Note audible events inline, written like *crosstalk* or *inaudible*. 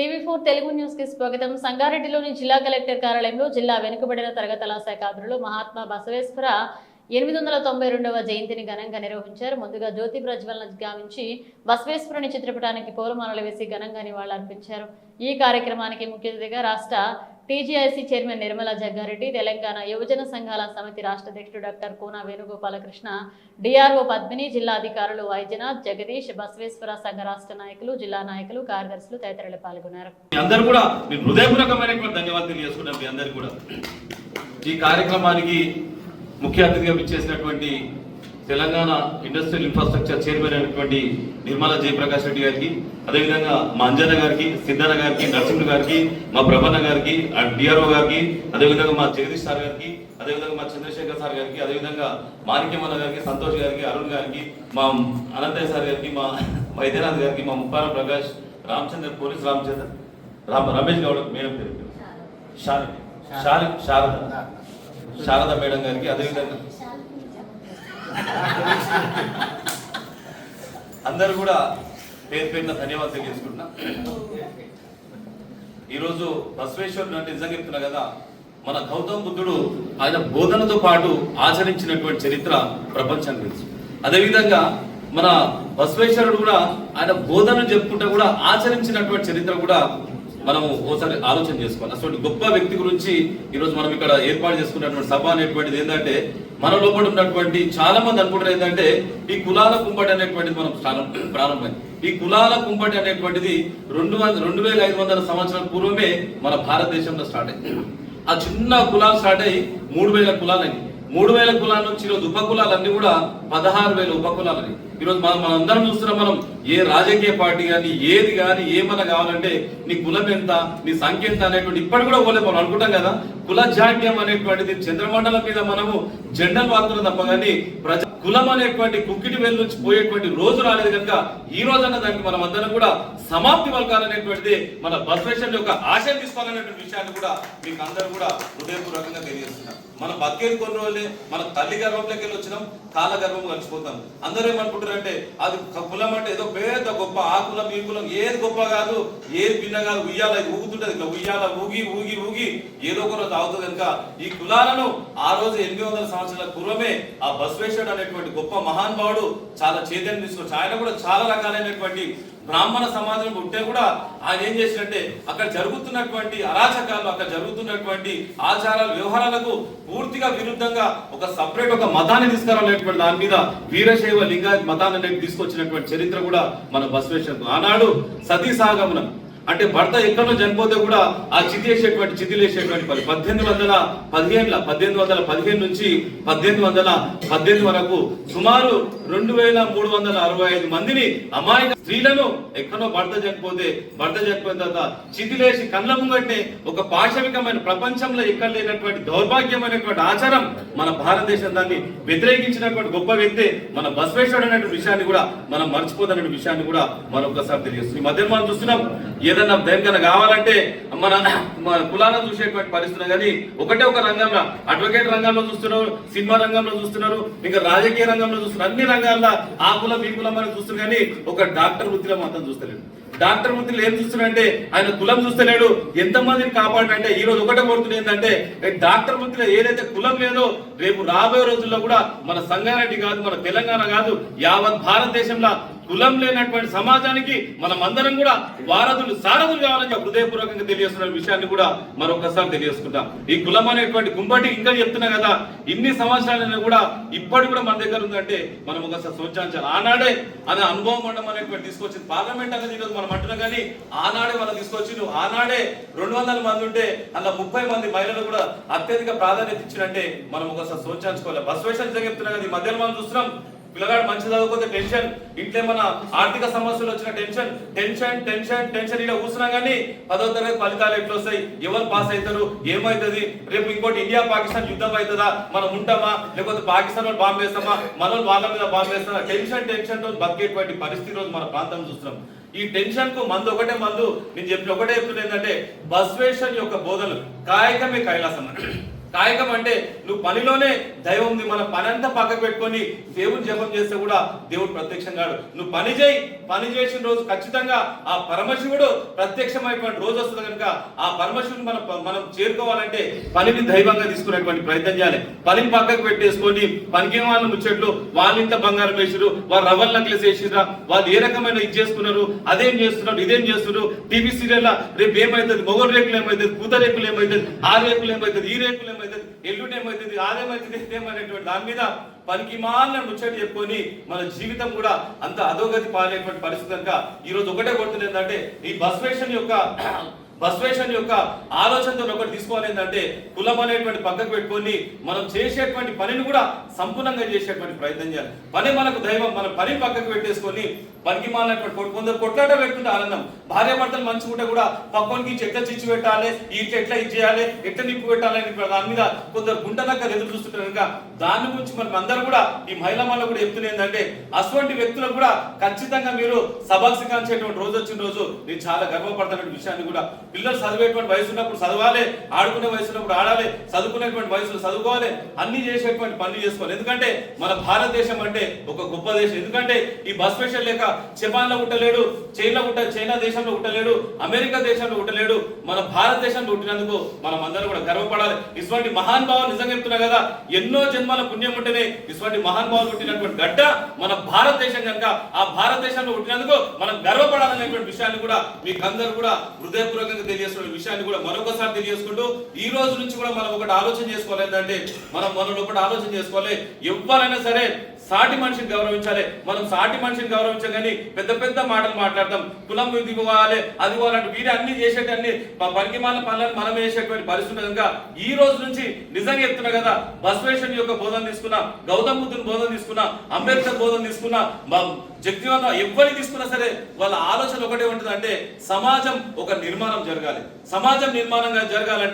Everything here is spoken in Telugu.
టీవీ ఫోర్ తెలుగు న్యూస్కి స్వాగతం. సంగారెడ్డిలోని జిల్లా కలెక్టర్ కార్యాలయంలో జిల్లా వెనుకబడిన తరగతుల శాఖ ఆధ్వర్యంలో మహాత్మా బసవేశ్వర ఎనిమిది వందల తొంభై రెండవ జయంతిని ఘనంగా నిర్వహించారు. ముందుగా జ్యోతి ప్రజ్వలన గావించి బసవేశ్వరుని చిత్రపటానికి పూలమాలలు వేసి ఘనంగా నివాళులర్పించారు. ఈ కార్యక్రమానికి ముఖ్య అతిథిగా రాష్ట్ర టీజీఐసీ చైర్మన్ నిర్మలా జగ్గారెడ్డి తెలంగాణ యువజన సంఘాల సమితి రాష్ట్ర అధ్యక్షుడు డాక్టర్ కోన వేణుగోపాలకృష్ణ డిఆర్ఓ పద్మిని జిల్లా అధికారులు వైద్యనాథ్ జగదీష్ బసవేశ్వర సంఘ రాష్ట్ర నాయకులు జిల్లా నాయకులు కార్యదర్శులు తదితరులు పాల్గొన్నారు. అందరూ కూడా ధన్యవాదాలు తెలియజేసుకున్నాం మీ కూడా. ఈ కార్యక్రమానికి ముఖ్య అతిథిగా విచ్చేసినటువంటి తెలంగాణ ఇండస్ట్రియల్ ఇన్ఫ్రాస్ట్రక్చర్ చైర్మన్ అయినటువంటి నిర్మలా జయప్రకాష్ రెడ్డి గారికి అదేవిధంగా మా అంజన గారికి సిద్ధన్న గారికి నరసింహ గారికి మా ప్రభన్న గారికి డిఆర్ఓ గారికి అదేవిధంగా మా జగదీష్ సార్ గారికి అదేవిధంగా మా చంద్రశేఖర్ సార్ గారికి అదేవిధంగా మాణిక్యమన్న గారికి సంతోష్ గారికి అరుణ్ గారికి మా అనంతయ్య సార్ గారికి మా వైద్యనాథ్ గారికి మా ముప్పార ప్రకాష్ రామచంద్ర పోలీస్ రామచంద్ర రామ రమేష్ గౌడ్ మేడం పేరు శారద. శారద. శారద మేడం గారికి అదేవిధంగా అందరు కూడా పేరు పేరున ధన్యవాదాలు తెలియజేసుకుంటున్నా. ఈరోజు బసవేశ్వరుడు అంటే నిజంగా చెప్తున్నా కదా మన గౌతమ బుద్ధుడు ఆయన బోధనతో పాటు ఆచరించినటువంటి చరిత్ర ప్రపంచానికి తెలుసు. అదేవిధంగా మన బసవేశ్వరుడు కూడా ఆయన బోధన చెప్పుకుంటే కూడా ఆచరించినటువంటి చరిత్ర కూడా మనము ఓసారి ఆలోచన చేసుకోవాలి. అటువంటి గొప్ప వ్యక్తి గురించి ఈరోజు మనం ఇక్కడ ఏర్పాటు చేసుకున్నటువంటి సభ అనేటువంటిది ఏంటంటే మన లోపల ఉన్నటువంటి చాలా మంది అనుకుంటారు ఏంటంటే ఈ కులాల కుంపటి అనేటువంటిది మనం ప్రారంభమైంది. ఈ కులాల కుంపటి అనేటువంటిది రెండు వందల రెండు వేల ఐదు వందల సంవత్సరాల పూర్వమే మన భారతదేశంలో స్టార్ట్ అయింది. ఆ చిన్న కులాలు స్టార్ట్ అయ్యి మూడు వేల కులాలని మూడు వేల కులాల నుంచి ఈరోజు ఉప కులాలన్నీ కూడా పదహారు వేల ఉప కులాలని ఈరోజు మనం మనం అందరం చూస్తున్నాం మనం ఏ రాజకీయ పార్టీ కానీ ఏది కానీ ఏమన్నా కావాలంటే నీ కులం ఎంత నీ సంఖ్య ఎంత అనేటువంటి ఇప్పటి కూడా పోలే మనం అనుకుంటాం కదా. కుల జాడ్యం అనేటువంటిది చంద్రమండలం మీద మనము జెండలు వాడుతున్నాం తప్ప కానీ ప్రజ కులం అనేటువంటి కుక్కిటి వేలు నుంచి పోయేటువంటి రోజు రాలేదు కనుక ఈ రోజన్న దానికి మనం అందరం కూడా సమాప్తి పలకాలనేటువంటిది మన బసవేశ్వరుని యొక్క ఆశయం తీసుకోవాలనేటువంటి విషయాన్ని కూడా మీకు అందరూ కూడా హృదయపూర్వకంగా తెలియజేస్తున్నాం. మనం బతికేది కొన్ని రోజులే మన తల్లి గర్భంలోకి వెళ్ళి వచ్చినాం కాల గర్భం కలిసిపోతాం అందరూ అంటే అది కులం అంటే ఏదో పెద్ద గొప్ప ఆ కులం ఈ కులం ఏది గొప్ప కాదు ఏది భిన్న కాదు ఉయ్యాల ఊగుతుంటది ఇట్లా ఉయ్యాల ఊగి ఊగి ఊగి ఏదో ఒక రోజు అవుతుంది కనుక ఈ కులాలను ఆ రోజు ఎనిమిది వందల సంవత్సరాల పూర్వమే ఆ బసవేశ్వరుడు అనేటువంటి గొప్ప మహానుభావుడు చాలా చైతన్యం తీసుకొచ్చి ఆయన కూడా చాలా రకాలైనటువంటి బ్రాహ్మణ సమాజం ఉంటే కూడా ఆయన ఏం చేసినట్టే అక్కడ జరుగుతున్నటువంటి అరాచకాలు అక్కడ జరుగుతున్నటువంటి ఆచారాలు వ్యవహారాలకు పూర్తిగా విరుద్ధంగా ఒక సపరేట్ ఒక మతాన్ని తీసుకురావాలనేటువంటి దాని మీద వీరశైవ లింగాయత్ మతాన్ని తీసుకొచ్చినటువంటి చరిత్ర కూడా మన బసవేశ్వర ఆనాడు సతీ సాగమనం. అంటే భర్త ఎక్కడో చనిపోతే కూడా ఆ చితి వేసేటువంటి చితిలు వేసేటువంటి పని. పద్దెనిమిది వందల పదిహేనుల పద్దెనిమిది వందల పదిహేను నుంచి పద్దెనిమిది వందల పద్దెనిమిది వరకు సుమారు రెండు వేల మూడు వందల అరవై ఐదు మందిని అమాయక స్త్రీలను ఎక్కడో భర్త చనిపోతే భర్త చనిపోయిన తర్వాత చితిలేసి కళ్ళ ముంగట్టే ఒక పాశవికమైన ప్రపంచంలో ఎక్కడ లేనటువంటి దౌర్భాగ్యమైనటువంటి ఆచారం మన భారతదేశం దాన్ని వ్యతిరేకించినటువంటి గొప్ప వ్యక్తి మన బసవేశ్వరుడు అనేటువంటి విషయాన్ని కూడా మనం మర్చిపోదనే విషయాన్ని కూడా మరొకసారి తెలియజేస్తుంది ఈ మధ్య మనం చూస్తున్నాం. ఏదన్నా దేనికన్నా కావాలంటే మన మన కులాలను చూసేటువంటి పరిస్థితులు కానీ ఒకటే ఒక రంగంలో అడ్వకేట్ రంగంలో చూస్తున్నారు సినిమా రంగంలో చూస్తున్నారు ఇంకా రాజకీయ రంగంలో చూస్తున్నారు అన్ని రంగాల్లో ఆ కులం ఈ కులం అని చూస్తున్నారు కానీ ఒక డాక్టర్ వృత్తిలో మాత్రం చూస్తలేదు డాక్టర్ వృత్తిలో ఏం చూస్తున్నాడంటే ఆయన కులం చూస్తలేడు ఎంతమందిని కాపాడంటే ఈ రోజు ఒకటే కోరుతుంది ఏంటంటే డాక్టర్ వృత్తిలో ఏదైతే కులం లేదో రేపు రాబోయే రోజుల్లో కూడా మన సంగారెడ్డి కాదు మన తెలంగాణ కాదు యావత్ భారతదేశంలో కులం లేనటువంటి సమాజానికి మనం అందరం కూడా వారధులు సారథులు కావాలని హృదయపూర్వకంగా తెలియజేస్తున్న విషయాన్ని కూడా మరొకసారి తెలియజేసుకుంటాం ఈ కులం అనేటువంటి గుంబటి ఇంకా చెప్తున్నా కదా ఇన్ని సంవత్సరాలైనా కూడా ఇప్పటి కూడా మన దగ్గర ఉందంటే మనం ఒకసారి సోచాంచాలి ఆనాడే అనే అనుభవం మండం అనేటువంటి తీసుకొచ్చింది. పార్లమెంట్ అనేది ఈరోజు మనం అంటున్నాం కానీ ఆనాడే మనం తీసుకొచ్చిండు ఆనాడే రెండు వందల మంది ఉంటే అలా ముప్పై మంది మహిళలు కూడా అత్యధిక ప్రాధాన్యత ఇచ్చినట్టే మనం ఒకసారి సోచాంచుకోవాలి బస్వేశ్వర చెప్తున్నా కదా ఈ మధ్యలో మనం చూస్తున్నాం పిల్లగాడు మంచి చదువుకోతే టెన్షన్. ఇంట్లో ఏమన్నా ఆర్థిక సమస్యలు వచ్చిన టెన్షన్. Tension tension tension. ఇలా కూర్చున్నా కానీ పదో తరగతి ఫలితాలు ఎట్లా వస్తాయి ఎవరు పాస్ అవుతారు ఏమవుతుంది రేపు ఇంకోటి ఇండియా పాకిస్తాన్ యుద్ధం అవుతుందా మనం ఉంటామా? లేకపోతే పాకిస్తాన్ వాళ్ళు బాంబు వేస్తామా? మన వాళ్ళ మీద బాంబు వేస్తామా టెన్షన్ టెన్షన్తో బతికేటువంటి పరిస్థితి రోజు మన ప్రాంతం చూస్తున్నాం. ఈ టెన్షన్కు మందు ఒకటే మందు. నేను చెప్పిన ఒకటే చెప్తున్నా ఏంటంటే బస్వేషన్ యొక్క బోధలు కాయకమే కైలాసం కాయకం అంటే నువ్వు పనిలోనే దైవం ఉంది మన పని అంతా పక్కకు పెట్టుకొని దేవుని జపం చేస్తే కూడా దేవుడు ప్రత్యక్షం కాడు. నువ్వు పని చేయి పని చేసిన రోజు ఖచ్చితంగా ఆ పరమశివుడు ప్రత్యక్షమైనటువంటి రోజు వస్తుంది కనుక ఆ పరమశివుని మనం మనం చేరుకోవాలంటే పనిని దైవంగా తీసుకునేటువంటి ప్రయత్నం చేయాలి. పనిని పక్కకు పెట్టేసుకొని పనికి వాళ్ళ ముచ్చట్లు వాళ్ళు ఇంత బంగారం వేసిరు వాళ్ళు రవల్ నక్లెస్ వేసిరా వాళ్ళు ఏ రకమైన ఇది చేసుకున్నారు అదేం చేస్తున్నారు ఇదేం చేస్తున్నారు టీవీ సీరియల్ రేపు ఏమైతుంది మొగలు రేకులు ఏమైతుంది పూత రేకులు ఏమైతుంది ఆ రేకులు ఏమైతుంది ఈ రేకులు ఏమైతుంది? ఎల్లుండి ఏమైతుంది? అదేమైతుంది ఇదేమనేటువంటి దాని మీద పనికి మాలిన ముచ్చట చెప్పుకొని మన జీవితం కూడా అంత అధోగతి పాలేటువంటి పరిస్థితి కనుక ఈరోజు ఒకటే కొడుతుంది ఏంటంటే ఈ బస్వేషన్ యొక్క *coughs* బస్వేషన్ యొక్క ఆలోచనతో ఒకటి తీసుకోవాలి ఏంటంటే కులం అనేటువంటి పక్కకు పెట్టుకొని మనం చేసేటువంటి పనిని కూడా సంపూర్ణంగా చేసేటువంటి ప్రయత్నం చేయాలి. పని మనకు దైవం మన పని పక్కకు పెట్టేసుకొని పనికి మాలినటువంటి కొందరు కొట్లాట పెట్టుకుంటే ఆనందం. భార్య భర్తలు మంచిగా ఉంటే కూడా పక్కనికి చెట్ల చిచ్చు పెట్టాలి ఈ ఎట్లా ఇది చేయాలి ఎట్లా నిప్పు పెట్టాలి అని దాని మీద కొందరు గుంటనక్క ఎదురు చూస్తుంటారు కనుక దాని గురించి మనం అందరూ కూడా ఈ మహిళా మహిళ కూడా చెప్తున్న ఏంటంటే అటువంటి వ్యక్తులకు కూడా ఖచ్చితంగా మీరు సభకు కాల్చేటువంటి రోజు వచ్చిన రోజు నేను చాలా గర్వపడతానటువంటి విషయాన్ని కూడా పిల్లలు చదివేటువంటి వయసు ఉన్నప్పుడు చదవాలి ఆడుకునే వయసు ఉన్నప్పుడు ఆడాలి చదువుకునేటువంటి వయసులో చదువుకోవాలి అన్ని చేసేటువంటి పనులు చేసుకోవాలి. ఎందుకంటే మన భారతదేశం అంటే ఒక గొప్ప దేశం. ఎందుకంటే ఈ బస్ స్పెషల్ లేక జపాన్లో పుట్టలేడు చైనా పుట్ట చైనా దేశంలో పుట్టలేడు అమెరికా దేశంలో పుట్టలేడు మన భారతదేశంలో పుట్టినందుకు మనం అందరం కూడా గర్వపడాలి. ఇటువంటి మహాన్ భావాలు నిజంగా చెప్తున్నా కదా ఎన్నో జన్మల పుణ్యం ఉంటేనే ఇటువంటి మహాన్ భావాలు పుట్టినటువంటి గడ్డ మన భారతదేశం కనుక ఆ భారతదేశంలో పుట్టినందుకు మనం గర్వపడాలనేటువంటి విషయాన్ని కూడా మీకు అందరూ కూడా హృదయపూర్వకంగా తెలియజేస్తున్న విషయాన్ని కూడా మరొకసారి తెలియజేసుకుంటూ ఈ రోజు నుంచి కూడా మనం ఒకటి ఆలోచన చేసుకోవాలి. ఏంటంటే మనం మనం ఒకటి ఆలోచన చేసుకోవాలి. ఎవరైనా సరే సాటి మనిషిని గౌరవించాలి. మనం సాటి మనిషిని గౌరవించాం కానీ పెద్ద పెద్ద మాటలు మాట్లాడతాం. కులం ఇది పోవాలి అది పోవాలంటే వీరే అన్ని చేసేటన్ని పనికి మాల పనులను మనం వేసేటువంటి పరిస్థితి కనుక ఈ రోజు నుంచి నిజంగా చెప్తున్నా కదా బస్వేషన్ యొక్క బోధన తీసుకున్నా గౌతమ్ బుద్ధుని బోధన తీసుకున్నా అంబేద్కర్ బోధన తీసుకున్నా జగ్జీవన్ ఎవరిని తీసుకున్నా సరే వాళ్ళ ఆలోచన ఒకటే ఉంటుంది అంటే సమాజం ఒక నిర్మాణం జరగాలి. సమాజం నిర్మాణంగా జరగాలంటే